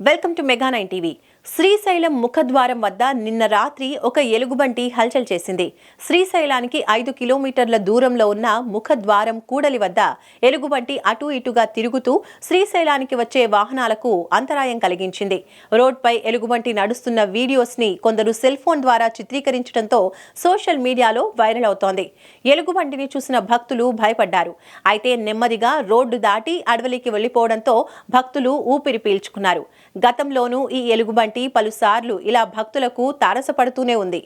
welcome to mega nine TV Srisailam ముఖద్వారం వద్ద నిన్న రాత్రి ఒక ఎలుగుబంటి హల్చల్ చేసింది. శ్రీశైలానికి ఐదు కిలోమీటర్ల దూరంలో ఉన్న ముఖద్వారం కూడలి వద్ద ఎలుగుబంటి అటు ఇటుగా తిరుగుతూ శ్రీశైలానికి వచ్చే వాహనాలకు అంతరాయం కలిగించింది. రోడ్పై ఎలుగుబంటి నడుస్తున్న వీడియోస్ని కొందరు సెల్ ఫోన్ ద్వారా చిత్రీకరించడంతో సోషల్ మీడియాలో వైరల్ అవుతోంది. ఎలుగుబంటిని చూసిన భక్తులు భయపడ్డారు. అయితే నెమ్మదిగా రోడ్డు దాటి అడవికి వెళ్ళిపోవడంతో భక్తులు ఊపిరి పీల్చుకున్నారు. గతంలోనూ ఈ ఎలుగుబంటి పలుసార్లు ఇలా భక్తులకు తారసపడుతూనే ఉంది.